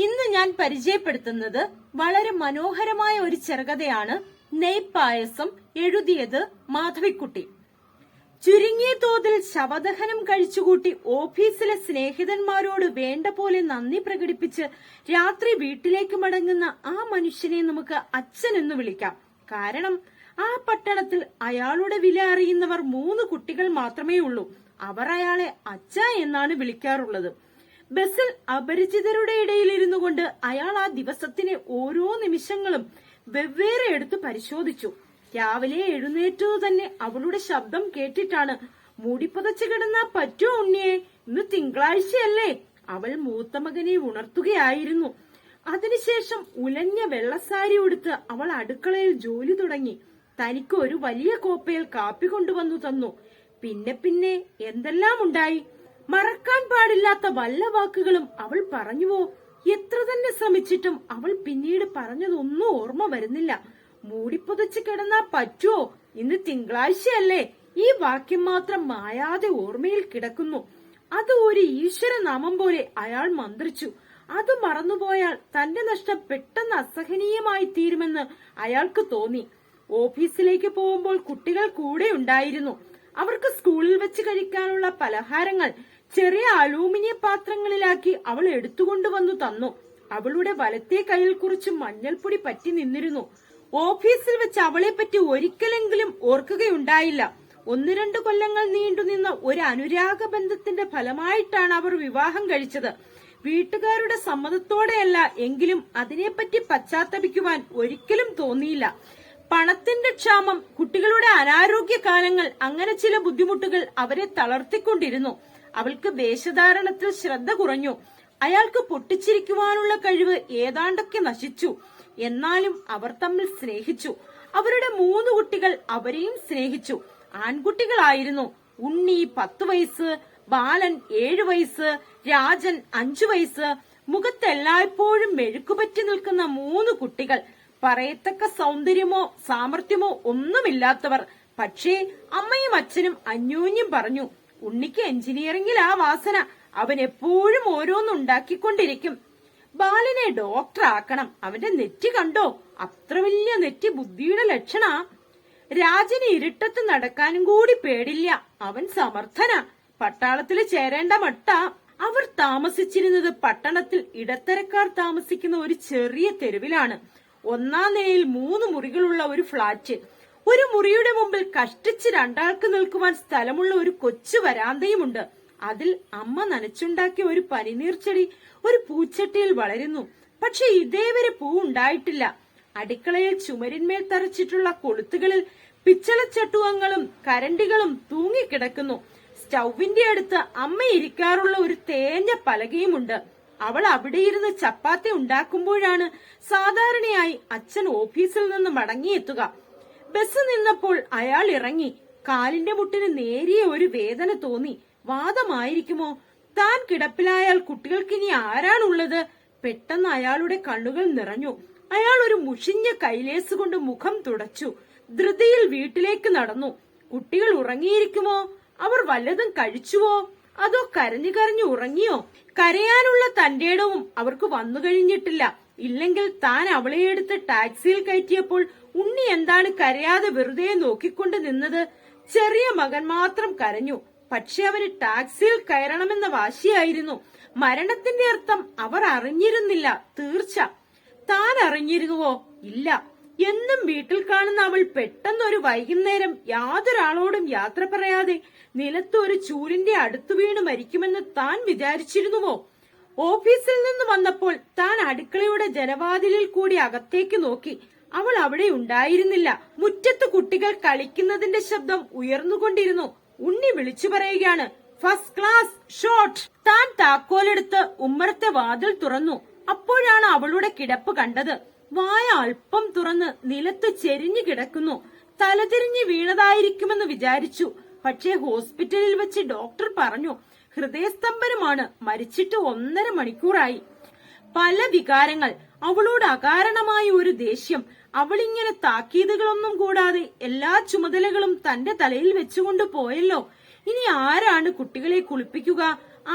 ഇന്ന് ഞാൻ പരിചയപ്പെടുത്തുന്നത് വളരെ മനോഹരമായ ഒരു ചെറുകഥയാണ് നെയ്പായസം എഴുതിയത് മാധവിക്കുട്ടി. ചുരുങ്ങിയ തോതിൽ ശവദഹനം കഴിച്ചുകൂട്ടി ഓഫീസിലെ സ്നേഹിതന്മാരോട് വേണ്ട പോലെ നന്ദി പ്രകടിപ്പിച്ച് രാത്രി വീട്ടിലേക്ക് മടങ്ങുന്ന ആ മനുഷ്യനെ നമുക്ക് അച്ഛൻ എന്ന് വിളിക്കാം. കാരണം ആ പട്ടണത്തിൽ അയാളുടെ വില അറിയുന്നവർ മൂന്ന് കുട്ടികൾ മാത്രമേ ഉള്ളൂ അവർ അയാളെ അച്ഛ എന്നാണ് വിളിക്കാറുള്ളത്. ബസ്സിൽ അപരിചിതരുടെ ഇടയിൽ ഇരുന്നു കൊണ്ട് അയാൾ ആ ദിവസത്തിലെ ഓരോ നിമിഷങ്ങളും വെവ്വേറെ എടുത്ത് പരിശോധിച്ചു. രാവിലെ എഴുന്നേറ്റതു തന്നെ അവളുടെ ശബ്ദം കേട്ടിട്ടാണ് മൂടിപ്പതച്ചു കിടന്ന പറ്റോ ഉണ്ണിയെ ഇന്ന് തിങ്കളാഴ്ചയല്ലേ? അവൾ മൂത്ത മകനെ ഉണർത്തുകയായിരുന്നു. അതിനുശേഷം ഉലഞ്ഞ വെള്ളസാരി ഉടുത്ത് അവൾ അടുക്കളയിൽ ജോലി തുടങ്ങി. തനിക്ക് ഒരു വലിയ കോപ്പയിൽ കാപ്പി കൊണ്ടുവന്നു തന്നു. പിന്നെ പിന്നെ എന്തെല്ലാം ഉണ്ടായി മറക്കാൻ പാടില്ലാത്ത വല്ല വാക്കുകളും അവൾ പറഞ്ഞുവോ? എത്ര തന്നെ ശ്രമിച്ചിട്ടും അവൾ പിന്നീട് പറഞ്ഞതൊന്നും ഓർമ്മ വരുന്നില്ല. മൂടിപ്പുതച്ച് കിടന്നാ പറ്റുമോ ഇന്ന് തിങ്കളാഴ്ചയല്ലേ. ഈ വാക്യം മാത്രം മായാതെ ഓർമ്മയിൽ കിടക്കുന്നു. അത് ഒരു ഈശ്വര നാമം പോലെ അയാൾ മന്ത്രിച്ചു. അത് മറന്നുപോയാൽ തന്റെ നഷ്ടം പെട്ടെന്ന് അസഹനീയമായി തീരുമെന്ന് അയാൾക്ക് തോന്നി. ഓഫീസിലേക്ക് പോകുമ്പോൾ കുട്ടികൾ കൂടെ ഉണ്ടായിരുന്നു. അവർക്ക് സ്കൂളിൽ വെച്ച് കഴിക്കാനുള്ള പലഹാരങ്ങൾ ചെറിയ അലൂമിനിയ പാത്രങ്ങളിലാക്കി അവൾ എടുത്തുകൊണ്ടുവന്നു തന്നു. അവളുടെ വലത്തെ കയ്യിൽ കുറച്ച് മഞ്ഞൾപ്പൊടി പറ്റി നിന്നിരുന്നു. ഓഫീസിൽ വെച്ച് അവളെ പറ്റി ഒരിക്കലെങ്കിലും ഓർക്കുകയുണ്ടായില്ല. ഒന്ന് രണ്ട് കൊല്ലങ്ങൾ നീണ്ടുനിന്ന ഒരു അനുരാഗ ബന്ധത്തിന്റെ ഫലമായിട്ടാണ് അവർ വിവാഹം കഴിച്ചത്. വീട്ടുകാരുടെ സമ്മതത്തോടെയല്ല എങ്കിലും അതിനെപ്പറ്റി പശ്ചാത്തപിക്കുവാൻ ഒരിക്കലും തോന്നിയില്ല. പണത്തിന്റെ ക്ഷാമം കുട്ടികളുടെ അനാരോഗ്യ കാലങ്ങൾ അങ്ങനെ ചില ബുദ്ധിമുട്ടുകൾ അവരെ തളർത്തിക്കൊണ്ടിരുന്നു. അവൾക്ക് വേഷധാരണത്തിൽ ശ്രദ്ധ കുറഞ്ഞു. അയാൾക്ക് പൊട്ടിച്ചിരിക്കുവാനുള്ള കഴിവ് ഏതാണ്ടൊക്കെ നശിച്ചു. എന്നാലും അവർ തമ്മിൽ സ്നേഹിച്ചു. അവരുടെ മൂന്ന് കുട്ടികൾ അവരെയും സ്നേഹിച്ചു. ആൺകുട്ടികളായിരുന്നു. ഉണ്ണി പത്ത് വയസ്സ് ബാലൻ ഏഴു വയസ്സ് രാജൻ അഞ്ചു വയസ്സ്. മുഖത്തെല്ലായ്പ്പോഴും മെഴുക്കുപറ്റി നിൽക്കുന്ന മൂന്ന് കുട്ടികൾ. പറയത്തക്ക സൗന്ദര്യമോ സാമർഥ്യമോ ഒന്നുമില്ലാത്തവർ. പക്ഷേ അമ്മയും അച്ഛനും അന്യോന്യം പറഞ്ഞു ഉണ്ണിക്ക് എഞ്ചിനീയറിംഗിൽ ആ വാസന അവൻ എപ്പോഴും ഓരോന്നുണ്ടാക്കിക്കൊണ്ടിരിക്കും ബാലനെ ഡോക്ടർ ആക്കണം. അവന്റെ നെറ്റി കണ്ടോ? അത്ര വലിയ നെറ്റി ബുദ്ധിയുടെ ലക്ഷണ. രാജന് ഇരുട്ടത്ത് നടക്കാനും കൂടി പേടില്ല. അവൻ സമർത്ഥന. പട്ടാളത്തിൽ ചേരേണ്ട മട്ട. അവർ താമസിച്ചിരുന്നത് പട്ടണത്തിൽ ഇടത്തരക്കാർ താമസിക്കുന്ന ഒരു ചെറിയ തെരുവിലാണ്. ഒന്നാം നിലയിൽ മൂന്ന് മുറികളുള്ള ഒരു ഫ്ളാറ്റ് ഒരു മുറിയുടെ മുമ്പിൽ കഷ്ടിച്ച് രണ്ടാൾക്ക് നിൽക്കുവാൻ സ്ഥലമുള്ള ഒരു കൊച്ചു വരാന്തയുമുണ്ട്. അതിൽ അമ്മ നനച്ചുണ്ടാക്കിയ ഒരു പനിനീർച്ചെടി ഒരു പൂച്ചട്ടിയിൽ വളരുന്നു. പക്ഷെ ഇതേവരെ പൂ ഉണ്ടായിട്ടില്ല. അടുക്കളയിൽ ചുമരിന്മേൽ തറച്ചിട്ടുള്ള കൊളുത്തുകളിൽ പിച്ചളച്ചട്ടുവങ്ങളും കരണ്ടികളും തൂങ്ങിക്കിടക്കുന്നു. സ്റ്റൗവിന്റെ അടുത്ത് അമ്മ ഇരിക്കാറുള്ള ഒരു തേഞ്ഞ പലകയുമുണ്ട്. അവൾ അവിടെ ഇരുന്ന് ചപ്പാത്തി ഉണ്ടാക്കുമ്പോഴാണ് സാധാരണയായി അച്ഛൻ ഓഫീസിൽ നിന്ന് മടങ്ങിയെത്തുക. ബസ് നിന്നപ്പോൾ അയാൾ ഇറങ്ങി. കാലിന്റെ മുട്ടിന് നേരിയ ഒരു വേദന തോന്നി. വാദമായിരിക്കുമോ? താൻ കിടപ്പിലായാൽ കുട്ടികൾക്കിനി ആരാണുള്ളത്? പെട്ടെന്ന് അയാളുടെ കണ്ണുകൾ നിറഞ്ഞു. അയാൾ ഒരു മുഷിഞ്ഞ കൈലേസ് കൊണ്ട് മുഖം തുടച്ചു. ധൃതിയിൽ വീട്ടിലേക്ക് നടന്നു. കുട്ടികൾ ഉറങ്ങിയിരിക്കുമോ? അവർ വല്ലതും കഴിച്ചുവോ? അതോ കരഞ്ഞു കരഞ്ഞു ഉറങ്ങിയോ? കരയാനുള്ള തന്റെ ഇടവും അവർക്ക് വന്നു കഴിഞ്ഞിട്ടില്ല. ഇല്ലെങ്കിൽ താൻ അവളെ എടുത്ത് ടാക്സിയിൽ കയറ്റിയപ്പോൾ ഉണ്ണി എന്താണ് കരയാതെ വെറുതെ നോക്കിക്കൊണ്ട് നിന്നത്? ചെറിയ മകൻ മാത്രം കരഞ്ഞു. പക്ഷെ അവന് ടാക്സിയിൽ കയറണമെന്ന വാശിയായിരുന്നു. മരണത്തിന്റെ അർത്ഥം അവർ അറിഞ്ഞിരുന്നില്ല തീർച്ച. താൻ അറിഞ്ഞിരുന്നുവോ? ഇല്ല. എന്നും വീട്ടിൽ കാണുന്ന അവൾ പെട്ടെന്നൊരു വൈകുന്നേരം യാതൊരാളോടും യാത്ര പറയാതെ നിലത്ത് ഒരു ചൂലിന്റെ അടുത്തു വീണ് മരിക്കുമെന്ന് താൻ വിചാരിച്ചിരുന്നുവോ? ഓഫീസിൽ നിന്ന് വന്നപ്പോൾ താൻ അടുക്കളയുടെ ജനവാതിലിൽ കൂടി അകത്തേക്ക് നോക്കി. അവൾ അവിടെ ഉണ്ടായിരുന്നില്ല. മുറ്റത്ത് കുട്ടികൾ കളിക്കുന്നതിന്റെ ശബ്ദം ഉയർന്നുകൊണ്ടിരുന്നു. ഉണ്ണി വിളിച്ചു പറയുകയാണ് ഫസ്റ്റ് ക്ലാസ് ഷോട്ട് താൻ താക്കോലെടുത്ത് ഉമ്മറത്തെ വാതിൽ തുറന്നു. അപ്പോഴാണ് അവളുടെ കിടപ്പ് കണ്ടത്. വായ അല്പം തുറന്ന് നിലത്ത് ചെരിഞ്ഞു കിടക്കുന്നു. തലതിരിഞ്ഞ് വീണതായിരിക്കുമെന്ന് വിചാരിച്ചു. പക്ഷേ ഹോസ്പിറ്റലിൽ വെച്ച് ഡോക്ടർ പറഞ്ഞു ഹൃദയസ്തംഭനമാണ് മരിച്ചിട്ട് ഒന്നര മണിക്കൂറായി. പല വികാരങ്ങൾ അവളോട് അകാരണമായ ഒരു ദേഷ്യം അവളിങ്ങനെ താക്കീതുകളൊന്നും കൂടാതെ എല്ലാ ചുമതലകളും തന്റെ തലയിൽ വെച്ചുകൊണ്ട് പോയല്ലോ. ഇനി ആരാണ് കുട്ടികളെ കുളിപ്പിക്കുക?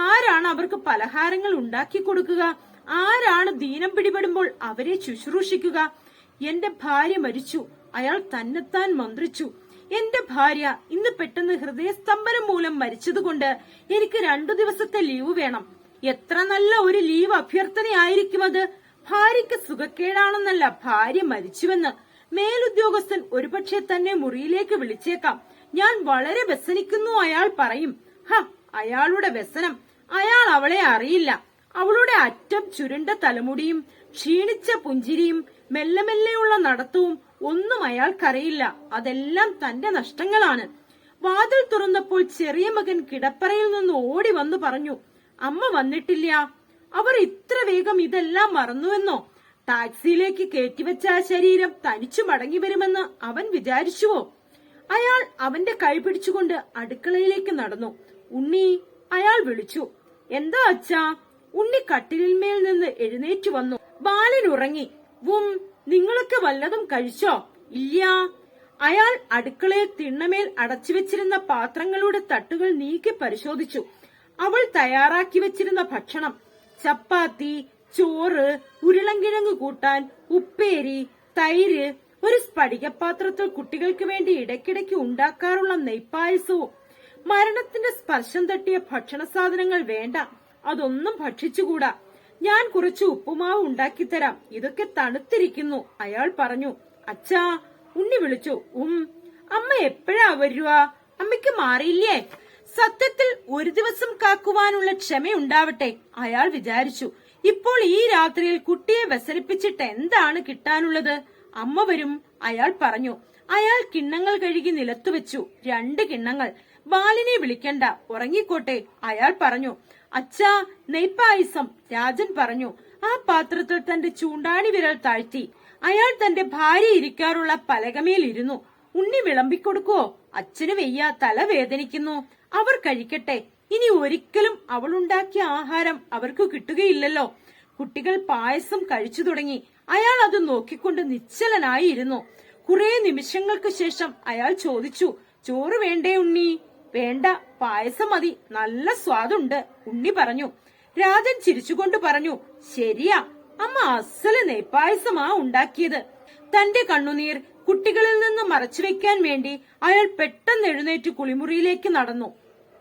ആരാണ് അവർക്ക് പലഹാരങ്ങൾ ഉണ്ടാക്കി കൊടുക്കുക? ആരാണ് ദീനം പിടിപെടുമ്പോൾ അവരെ ശുശ്രൂഷിക്കുക? എന്റെ ഭാര്യ മരിച്ചു. അയാൾ തന്നെത്താൻ മന്ത്രിച്ചു. എന്റെ ഭാര്യ ഇന്ന് പെട്ടെന്ന് ഹൃദയസ്തംഭനം മൂലം മരിച്ചതുകൊണ്ട് എനിക്ക് രണ്ടു ദിവസത്തെ ലീവ് വേണം. എത്ര നല്ല ഒരു ലീവ് അഭ്യർത്ഥനയായിരിക്കും അത്. ഭാര്യയ്ക്ക് സുഖക്കേടാണെന്നല്ല ഭാര്യ മരിച്ചുവെന്ന് മേലുദ്യോഗസ്ഥൻ ഒരുപക്ഷെ തന്നെ മുറിയിലേക്ക് വിളിച്ചേക്കാം. ഞാൻ വളരെ വ്യസനിക്കുന്നു അയാൾ പറയും. ഹ അയാളുടെ വ്യസനം. അയാൾ അവളെ അറിയില്ല. അവളുടെ അറ്റം ചുരുണ്ട തലമുടിയും ക്ഷീണിച്ച പുഞ്ചിരിയും മെല്ലെ മെല്ലെയുള്ള നടത്തവും ഒന്നും അയാൾക്കറിയില്ല. അതെല്ലാം തന്റെ നഷ്ടങ്ങളാണ്. വാതിൽ തുറന്നപ്പോൾ ചെറിയ മകൻ കിടപ്പറയിൽ നിന്ന് ഓടി വന്നു പറഞ്ഞു അമ്മ വന്നിട്ടില്ല. അവർ ഇത്ര വേഗം ഇതെല്ലാം മറന്നുവെന്നോ? ടാക്സിയിലേക്ക് കയറ്റിവെച്ച ആ ശരീരം തനിച്ചു മടങ്ങി വരുമെന്ന് അവൻ വിചാരിച്ചുവോ? അയാൾ അവന്റെ കൈ പിടിച്ചുകൊണ്ട് അടുക്കളയിലേക്ക് നടന്നു. ഉണ്ണി അയാൾ വിളിച്ചു എന്താ അച്ഛാ? ഉണ്ണി കട്ടിലിന്മേൽ നിന്ന് എഴുന്നേറ്റു വന്നു. ബാലൻ ഉറങ്ങി. വും നിങ്ങളൊക്കെ വല്ലതും കഴിച്ചോ? ഇല്ല. അയാൾ അടുക്കളയിൽ തിണ്ണമേൽ അടച്ചുവെച്ചിരുന്ന പാത്രങ്ങളുടെ തട്ടുകൾ നീക്കി പരിശോധിച്ചു. അവൾ തയ്യാറാക്കി വെച്ചിരുന്ന ഭക്ഷണം ചപ്പാത്തി ചോറ് ഉരുളൻകിഴങ്ങ് കൂട്ടാൻ ഉപ്പേരി തൈര് ഒരു സ്ഫടികപാത്രത്തിൽ കുട്ടികൾക്ക് വേണ്ടി ഇടയ്ക്കിടയ്ക്ക് ഉണ്ടാക്കാറുള്ള നെയ്പായസവും മരണത്തിന്റെ സ്പർശം തട്ടിയ ഭക്ഷണ സാധനങ്ങൾ വേണ്ട. അതൊന്നും ഭക്ഷിച്ചുകൂടാ. ഞാൻ കുറച്ച് ഉപ്പുമാവ് ഉണ്ടാക്കിത്തരാം. ഇതൊക്കെ തണുത്തിരിക്കുന്നു. അയാൾ പറഞ്ഞു അച്ഛാ ഉണ്ണി വിളിച്ചു ഉം അമ്മ എപ്പോഴാ വരുക അമ്മയ്ക്ക് മാറിയില്ലേ? സത്യത്തിൽ ഒരു ദിവസം കാക്കുവാനുള്ള ക്ഷമയുണ്ടാവട്ടെ? അയാൾ വിചാരിച്ചു ഇപ്പോൾ ഈ രാത്രിയിൽ കുട്ടിയെ വ്യസനിപ്പിച്ചിട്ട് എന്താണ് കിട്ടാനുള്ളത്? അമ്മ വരും അയാൾ പറഞ്ഞു അയാൾ കിണ്ണങ്ങൾ കഴുകി നിലത്തു വെച്ചു രണ്ട് കിണ്ണങ്ങൾ. ബാലിനെ വിളിക്കണ്ട. ഉറങ്ങിക്കോട്ടെ അയാൾ പറഞ്ഞു അച്ഛാ നെയ്പായസം രാജൻ പറഞ്ഞു. ആ പാത്രത്തിൽ തന്റെ ചൂണ്ടാണി വിരൽ താഴ്ത്തി. അയാൾ തന്റെ ഭാര്യ ഇരിക്കാറുള്ള പലകമേൽ ഇരുന്നു. ഉണ്ണി വിളമ്പിക്കൊടുക്കോ അച്ഛന് വെയ്യ തല വേദനിക്കുന്നു. അവർ കഴിക്കട്ടെ. ഇനി ഒരിക്കലും അവളുണ്ടാക്കിയ ആഹാരം അവർക്ക് കിട്ടുകയില്ലല്ലോ. കുട്ടികൾ പായസം കഴിച്ചു തുടങ്ങി. അയാൾ അത് നോക്കിക്കൊണ്ട് നിശ്ചലനായി ഇരുന്നു. കുറെ നിമിഷങ്ങൾക്ക് ശേഷം അയാൾ ചോദിച്ചു ചോറ് വേണ്ടേ ഉണ്ണി? വേണ്ട പായസം മതി. നല്ല സ്വാദുണ്ട്. ഉണ്ണി പറഞ്ഞു. രാജൻ ചിരിച്ചുകൊണ്ട് പറഞ്ഞു ശരിയാ. അമ്മ അസൽ നെയ്പായസമാ ഉണ്ടാക്കിയത്. തന്റെ കണ്ണുനീർ കുട്ടികളിൽ നിന്ന് മറച്ചുവെക്കാൻ വേണ്ടി അയാൾ പെട്ടെന്ന് എഴുന്നേറ്റ് കുളിമുറിയിലേക്ക് നടന്നു.